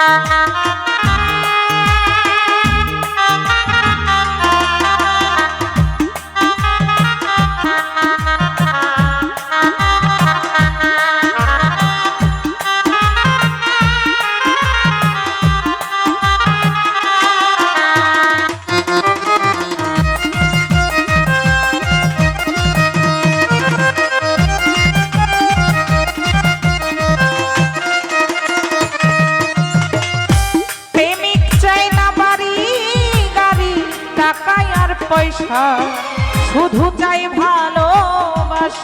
Ah.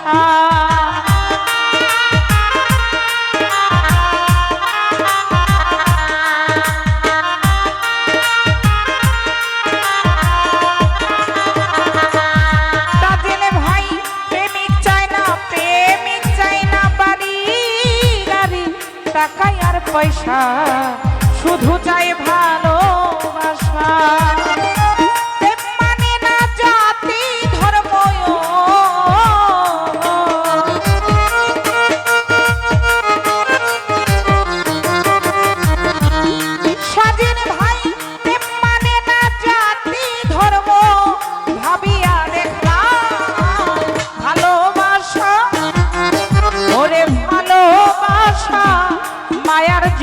আ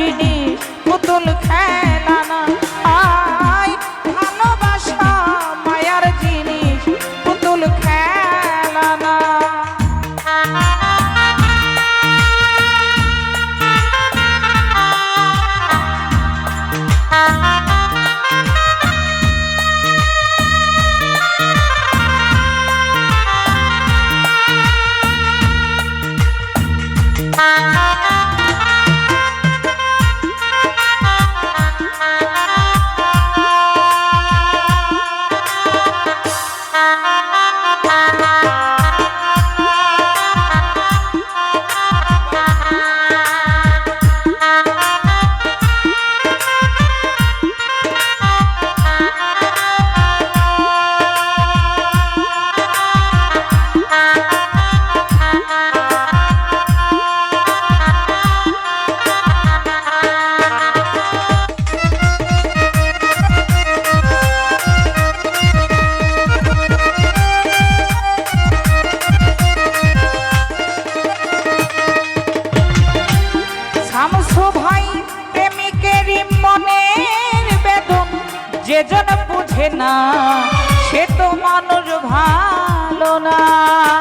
Virginia. না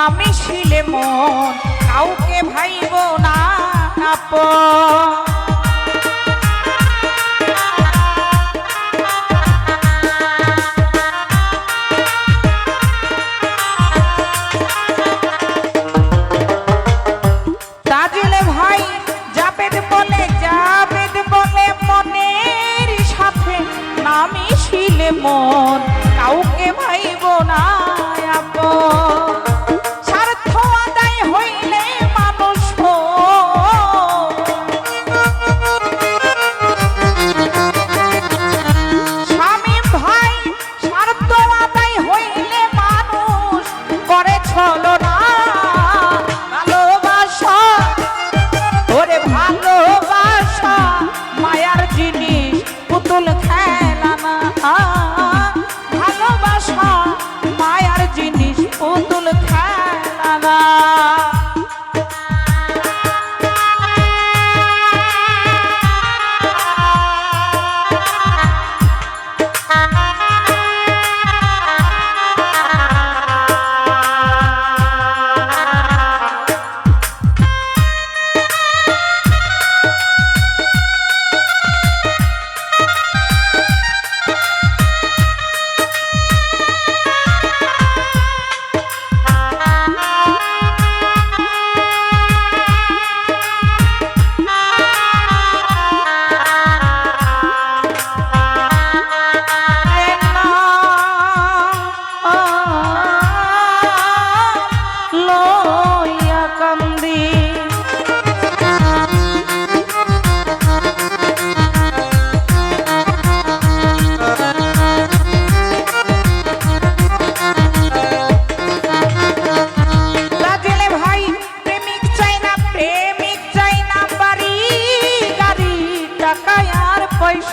না মিশিলে মন কাউকে ভাইব না আপন